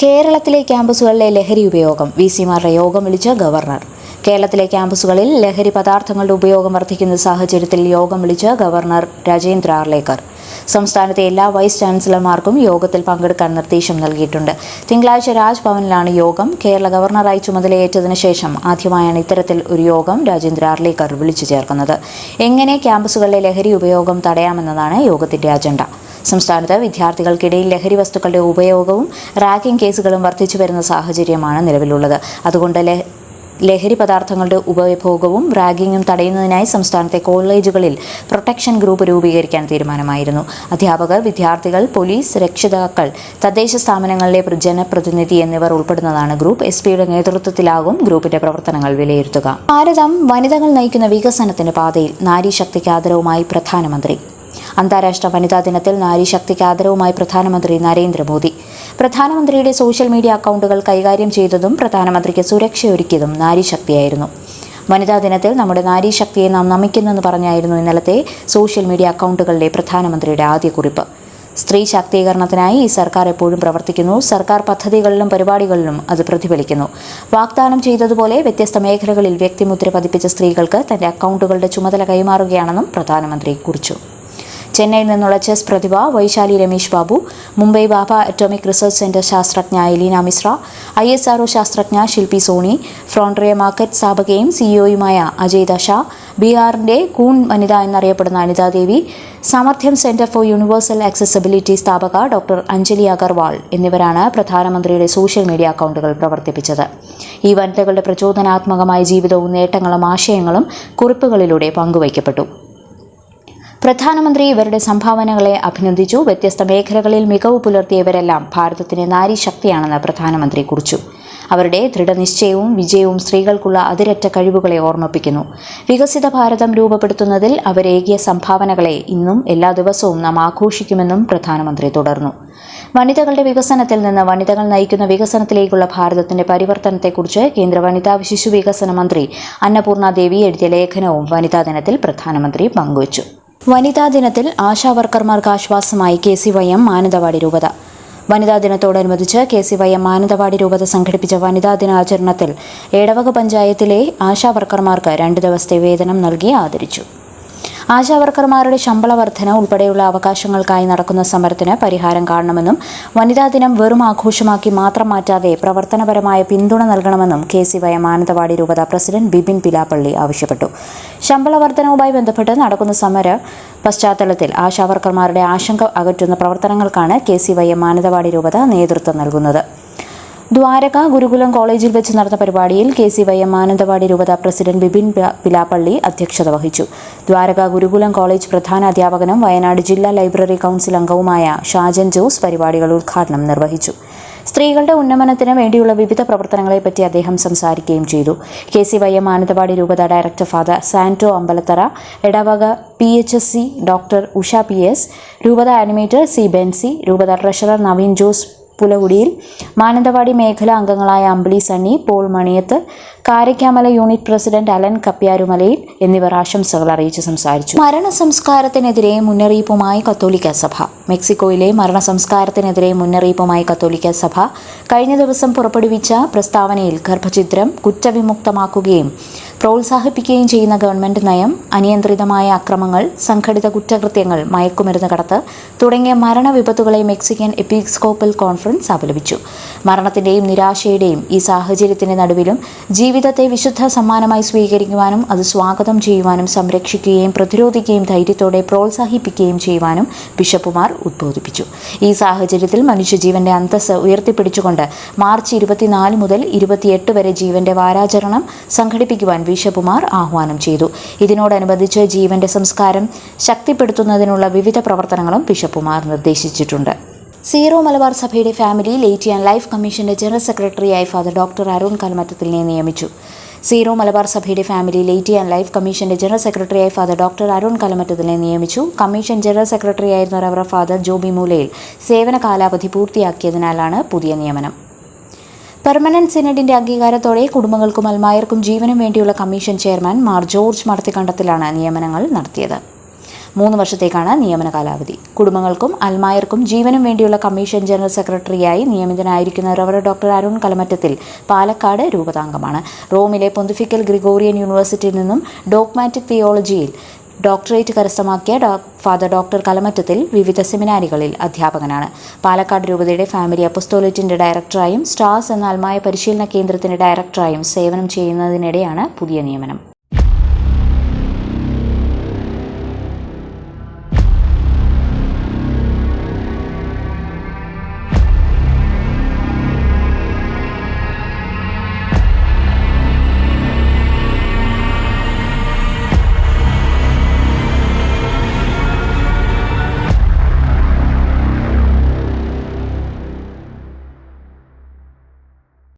കേരളത്തിലെ ക്യാമ്പസുകളിലെ ലഹരി ഉപയോഗം വി സിമാരുടെ യോഗം വിളിച്ച ഗവർണർ. കേരളത്തിലെ ക്യാമ്പസുകളിൽ ലഹരി പദാർത്ഥങ്ങളുടെ ഉപയോഗം വർദ്ധിക്കുന്ന സാഹചര്യത്തിൽ യോഗം വിളിച്ച ഗവർണർ രാജേന്ദ്ര ആർലേക്കർ. സംസ്ഥാനത്തെ എല്ലാ വൈസ് ചാൻസലർമാർക്കും യോഗത്തിൽ പങ്കെടുക്കാൻ നിർദ്ദേശം നൽകിയിട്ടുണ്ട്. തിങ്കളാഴ്ച രാജ്ഭവനിലാണ് യോഗം. കേരള ഗവർണറായി ചുമതലയേറ്റതിനു ശേഷം ആദ്യമായാണ് ഇത്തരത്തിൽ ഒരു യോഗം രാജേന്ദ്ര ആർലേക്കർ വിളിച്ചു ചേർക്കുന്നത്. എങ്ങനെ ക്യാമ്പസുകളിലെ ലഹരി ഉപയോഗം തടയാമെന്നതാണ് യോഗത്തിന്റെ അജണ്ട. സംസ്ഥാനത്ത് വിദ്യാർത്ഥികൾക്കിടയിൽ ലഹരി വസ്തുക്കളുടെ ഉപയോഗവും റാഗിംഗ് കേസുകളും വർദ്ധിച്ചു വരുന്ന സാഹചര്യമാണ് നിലവിലുള്ളത്. അതുകൊണ്ട് ലഹരി പദാർത്ഥങ്ങളുടെ ഉപഭോഗവും റാഗിങ്ങും തടയുന്നതിനായി സംസ്ഥാനത്തെ കോളേജുകളിൽ പ്രൊട്ടക്ഷൻ ഗ്രൂപ്പ് രൂപീകരിക്കാൻ തീരുമാനമായിരുന്നു. അധ്യാപകർ വിദ്യാർത്ഥികൾ പോലീസ് രക്ഷിതാക്കൾ തദ്ദേശ സ്ഥാപനങ്ങളിലെ ജനപ്രതിനിധി എന്നിവർ ഉൾപ്പെടുന്നതാണ് ഗ്രൂപ്പ്. എസ് പിയുടെ നേതൃത്വത്തിലാകും ഗ്രൂപ്പിന്റെ പ്രവർത്തനങ്ങൾ വിലയിരുത്തുക. ഭാരതം വനിതകൾ നയിക്കുന്ന വികസനത്തിന്റെ പാതയിൽ നാരീശക്തിക്ക് ആദരവുമായി പ്രധാനമന്ത്രി. അന്താരാഷ്ട്ര വനിതാ ദിനത്തിൽ നാരീശക്തിക്ക് ആദരവുമായി പ്രധാനമന്ത്രി നരേന്ദ്രമോദി. പ്രധാനമന്ത്രിയുടെ സോഷ്യൽ മീഡിയ അക്കൗണ്ടുകൾ കൈകാര്യം ചെയ്തതും പ്രധാനമന്ത്രിക്ക് സുരക്ഷയൊരുക്കിയതും നാരീശക്തിയായിരുന്നു വനിതാ ദിനത്തിൽ നമ്മുടെ നാരീശക്തിയെ നാം നമിക്കുന്നെന്ന് പറഞ്ഞായിരുന്നു ഇന്നലത്തെ സോഷ്യൽ മീഡിയ അക്കൗണ്ടുകളിലെ പ്രധാനമന്ത്രിയുടെ ആദ്യ കുറിപ്പ്. സ്ത്രീ ശാക്തീകരണത്തിനായി ഈ സർക്കാർ എപ്പോഴും പ്രവർത്തിക്കുന്നു. സർക്കാർ പദ്ധതികളിലും പരിപാടികളിലും അത് പ്രതിഫലിക്കുന്നു. വാഗ്ദാനം ചെയ്തതുപോലെ വ്യത്യസ്ത മേഖലകളിൽ വ്യക്തിമുദ്ര പതിപ്പിച്ച സ്ത്രീകൾക്ക് തന്റെ അക്കൗണ്ടുകളുടെ ചുമതല കൈമാറുകയാണെന്നും പ്രധാനമന്ത്രി കുറിച്ചു. ചെന്നൈയിൽ നിന്നുള്ള chess Prathibha Vaishali Ramesh Babu Mumbai Bhabha atomic research centre ശാസ്ത്രജ്ഞ Elina Mishra I S RO ശാസ്ത്രജ്ഞ Shilpi Soni frontier market സ്ഥാപകയും സിഇഒയുമായ അജയ് ദശ ബീഹാറിന്റെ കൂൺ വനിത എന്നറിയപ്പെടുന്ന Anita Devi Samarthyam centre for universal accessibility സ്ഥാപക ഡോക്ടർ അഞ്ജലി അഗർവാൾ എന്നിവരാണ് പ്രധാനമന്ത്രിയുടെ സോഷ്യൽ മീഡിയ അക്കൗണ്ടുകൾ പ്രവർത്തിപ്പിച്ചത്. ഈ വനിതകളുടെ പ്രചോദനാത്മകമായ ജീവിതവും നേട്ടങ്ങളും ആശയങ്ങളും കുറിപ്പുകളിലൂടെ പങ്കുവയ്ക്കപ്പെട്ടു. പ്രധാനമന്ത്രി ഇവരുടെ സംഭാവനകളെ അഭിനന്ദിച്ചു. വ്യത്യസ്ത മേഖലകളിൽ മികവ് പുലർത്തിയവരെല്ലാം ഭാരതത്തിന് നാരീശക്തിയാണെന്ന് പ്രധാനമന്ത്രി കുറിച്ചു. അവരുടെ ദൃഢനിശ്ചയവും വിജയവും സ്ത്രീകൾക്കുള്ള അതിരറ്റ കഴിവുകളെ ഓർമ്മിപ്പിക്കുന്നു. വികസിത ഭാരതം രൂപപ്പെടുത്തുന്നതിൽ അവരേകിയ സംഭാവനകളെ ഇന്നും എല്ലാ ദിവസവും നാം ആഘോഷിക്കുമെന്നും പ്രധാനമന്ത്രി തുടർന്നു. വനിതകളുടെ വികസനത്തിൽ നിന്ന് വനിതകൾ നയിക്കുന്ന വികസനത്തിലേക്കുള്ള ഭാരതത്തിന്റെ പരിവർത്തനത്തെക്കുറിച്ച് കേന്ദ്ര വനിതാ ശിശു വികസന മന്ത്രി അന്നപൂർണ ദേവി എഴുതിയ ലേഖനവും വനിതാ ദിനത്തിൽ പ്രധാനമന്ത്രി പങ്കുവച്ചു. വനിതാ ദിനത്തിൽ ആശാവർക്കർമാർക്ക് ആശ്വാസമായി K C Y M Mananthavady രൂപത. വനിതാ ദിനത്തോടനുബന്ധിച്ച് K C Y M Mananthavady രൂപത സംഘടിപ്പിച്ച വനിതാ ദിനാചരണത്തിൽ ഏടവക പഞ്ചായത്തിലെ ആശാവർക്കർമാർക്ക് രണ്ട് ദിവസത്തെ വേതനം നൽകി ആദരിച്ചു. ആശാവർക്കർമാരുടെ ശമ്പള വർധന ഉൾപ്പെടെയുള്ള അവകാശങ്ങൾക്കായി നടക്കുന്ന സമരത്തിന് പരിഹാരം കാണണമെന്നും വനിതാ ദിനം വെറും ആഘോഷമാക്കി മാത്രം മാറ്റാതെ പ്രവർത്തനപരമായ പിന്തുണ നൽകണമെന്നും കെ സി വൈ മാനന്തവാടി രൂപത പ്രസിഡന്റ് ബിപിൻ പിലാപ്പള്ളി ആവശ്യപ്പെട്ടു. ശമ്പള വർധനവുമായി ബന്ധപ്പെട്ട് നടക്കുന്ന സമര പശ്ചാത്തലത്തിൽ ആശാവർക്കർമാരുടെ ആശങ്ക അകറ്റുന്ന പ്രവർത്തനങ്ങൾക്കാണ് കെ സി വൈ മാനന്തവാടി രൂപത നേതൃത്വം നൽകുന്നത്. ദ്വാരക ഗുരുകുലം കോളേജിൽ വെച്ച് നടന്ന പരിപാടിയിൽ K C Y M Mananthavady രൂപത പ്രസിഡന്റ് ബിപിൻ പിലാപ്പള്ളി അധ്യക്ഷത വഹിച്ചു. ദ്വാരക ഗുരുകുലം കോളേജ് പ്രധാന അധ്യാപകനും വയനാട് ജില്ലാ ലൈബ്രറി കൗൺസിൽ അംഗവുമായ ഷാജൻ ജോസ് പരിപാടികൾ ഉദ്ഘാടനം നിർവഹിച്ചു. സ്ത്രീകളുടെ ഉന്നമനത്തിന് വേണ്ടിയുള്ള വിവിധ പ്രവർത്തനങ്ങളെപ്പറ്റി അദ്ദേഹം സംസാരിക്കുകയും ചെയ്തു. K C Y M Mananthavady രൂപത director father Santo Ambalathara Edavaka P H S C doctor Usha P S രൂപത ആനിമേറ്റർ സി ബെൻസി രൂപത ട്രഷറർ നവീൻ ജോസ് പുലകുടിയിൽ മാനന്തവാടി മേഖലാ അംഗങ്ങളായ അമ്പിളി സണ്ണി പോൾ മണിയത്ത് കാരയ്ക്കാമല യൂണിറ്റ് പ്രസിഡന്റ് അലൻ കപ്യാരുമലയിൽ എന്നിവർ ആശംസകൾ അറിയിച്ച് സംസാരിച്ചു. മരണ സംസ്കാരത്തിനെതിരെ മുന്നറിയിപ്പുമായി കത്തോലിക്ക സഭ. മെക്സിക്കോയിലെ മരണ സംസ്കാരത്തിനെതിരെ മുന്നറിയിപ്പുമായി കത്തോലിക്ക സഭ കഴിഞ്ഞ ദിവസം പുറപ്പെടുവിച്ച പ്രസ്താവനയിൽ ഗർഭചിത്രം കുറ്റവിമുക്തമാക്കുകയും പ്രോത്സാഹിപ്പിക്കുകയും ചെയ്യുന്ന ഗവൺമെന്റ് നയം അനിയന്ത്രിതമായ അക്രമങ്ങൾ സംഘടിത കുറ്റകൃത്യങ്ങൾ മയക്കുമരുന്ന് കടത്ത് തുടങ്ങിയ മരണവിപത്തുകളെ മെക്സിക്കൻ എപ്പിസ്കോപ്പൽ കോൺഫറൻസ് അപലപിച്ചു. മരണത്തിന്റെയും നിരാശയുടെയും ഈ സാഹചര്യത്തിന്റെ നടുവിലും ജീവിതത്തെ വിശുദ്ധ സമ്മാനമായി സ്വീകരിക്കുവാനും അത് സ്വാഗതം ചെയ്യുവാനും സംരക്ഷിക്കുകയും പ്രതിരോധിക്കുകയും ധൈര്യത്തോടെ പ്രോത്സാഹിപ്പിക്കുകയും ചെയ്യുവാനും ബിഷപ്പുമാർ ഉദ്ബോധിപ്പിച്ചു. ഈ സാഹചര്യത്തിൽ മനുഷ്യജീവന്റെ അന്തസ്സ് ഉയർത്തിപ്പിടിച്ചുകൊണ്ട് മാർച്ച് ഇരുപത്തിനാല് മുതൽ ഇരുപത്തിയെട്ട് വരെ ജീവന്റെ വാരാചരണം സംഘടിപ്പിക്കുവാൻ ബിഷപ്പുമാർ ആഹ്വാനം ചെയ്തു. ഇതിനോടനുബന്ധിച്ച് ജീവന്റെ സംസ്കാരം ശക്തിപ്പെടുത്തുന്നതിനുള്ള വിവിധ പ്രവർത്തനങ്ങളും ബിഷപ്പുമാർ നിർദ്ദേശിച്ചിട്ടുണ്ട്. സീറോ മലബാർ സഭയുടെ ഫാമിലി ലേറ്റി ആൻഡ് ലൈഫ് കമ്മീഷന്റെ ജനറൽ സെക്രട്ടറിയായി ഫാദർ ഡോക്ടർ അരുൺ കൽമറ്റത്തിനെ നിയമിച്ചു. സീറോ മലബാർ സഭയുടെ ഫാമിലി ലേറ്റി ആൻഡ് ലൈഫ് കമ്മീഷന്റെ ജനറൽ സെക്രട്ടറിയായി ഫാദർ ഡോക്ടർ അരുൺ കലമറ്റത്തിനെ നിയമിച്ചു. കമ്മീഷൻ ജനറൽ സെക്രട്ടറിയായിരുന്ന റവറ ഫാദർ ജോബി മൂലയിൽ സേവന കാലാവധി പൂർത്തിയാക്കിയതിനാലാണ് പുതിയ നിയമനം. പെർമനന്റ് സിനഡിന്റെ അംഗീകാരത്തോടെ കുടുംബങ്ങൾക്കും അൽമായർക്കും ജീവനും വേണ്ടിയുള്ള കമ്മീഷൻ ചെയർമാൻ മാർ ജോർജ് മടത്തിക്കണ്ടത്തിലാണ് നിയമനങ്ങൾ നടത്തിയത്. മൂന്ന് വർഷത്തേക്കാണ് നിയമന കാലാവധി. കുടുംബങ്ങൾക്കും അൽമായർക്കും ജീവനും വേണ്ടിയുള്ള കമ്മീഷൻ ജനറൽ സെക്രട്ടറിയായി നിയമിതനായിരിക്കുന്ന റവർ ഡോക്ടർ അരുൺ കലമറ്റത്തിൽ പാലക്കാട് രൂപതാംഗമാണ്. റോമിലെ പൊന്തിഫിക്കൽ ഗ്രിഗോറിയൻ യൂണിവേഴ്സിറ്റിയിൽ നിന്നും ഡോക്മാറ്റിക് തിയോളജിയിൽ ഡോക്ടറേറ്റ് കരസ്ഥമാക്കിയ ഫാദർ ഡോക്ടർ കലമറ്റത്തിൽ വിവിധ സെമിനാരികളിൽ അധ്യാപകനാണ്. പാലക്കാട് രൂപതയുടെ ഫാമിലി അപ്പസ്തോലിറ്റിന്റെ ഡയറക്ടറായും സ്റ്റാർസ് എന്ന അൽമായ പരിശീലന കേന്ദ്രത്തിന്റെ ഡയറക്ടറായും സേവനം ചെയ്യുന്നതിനിടെയാണ് പുതിയ നിയമനം.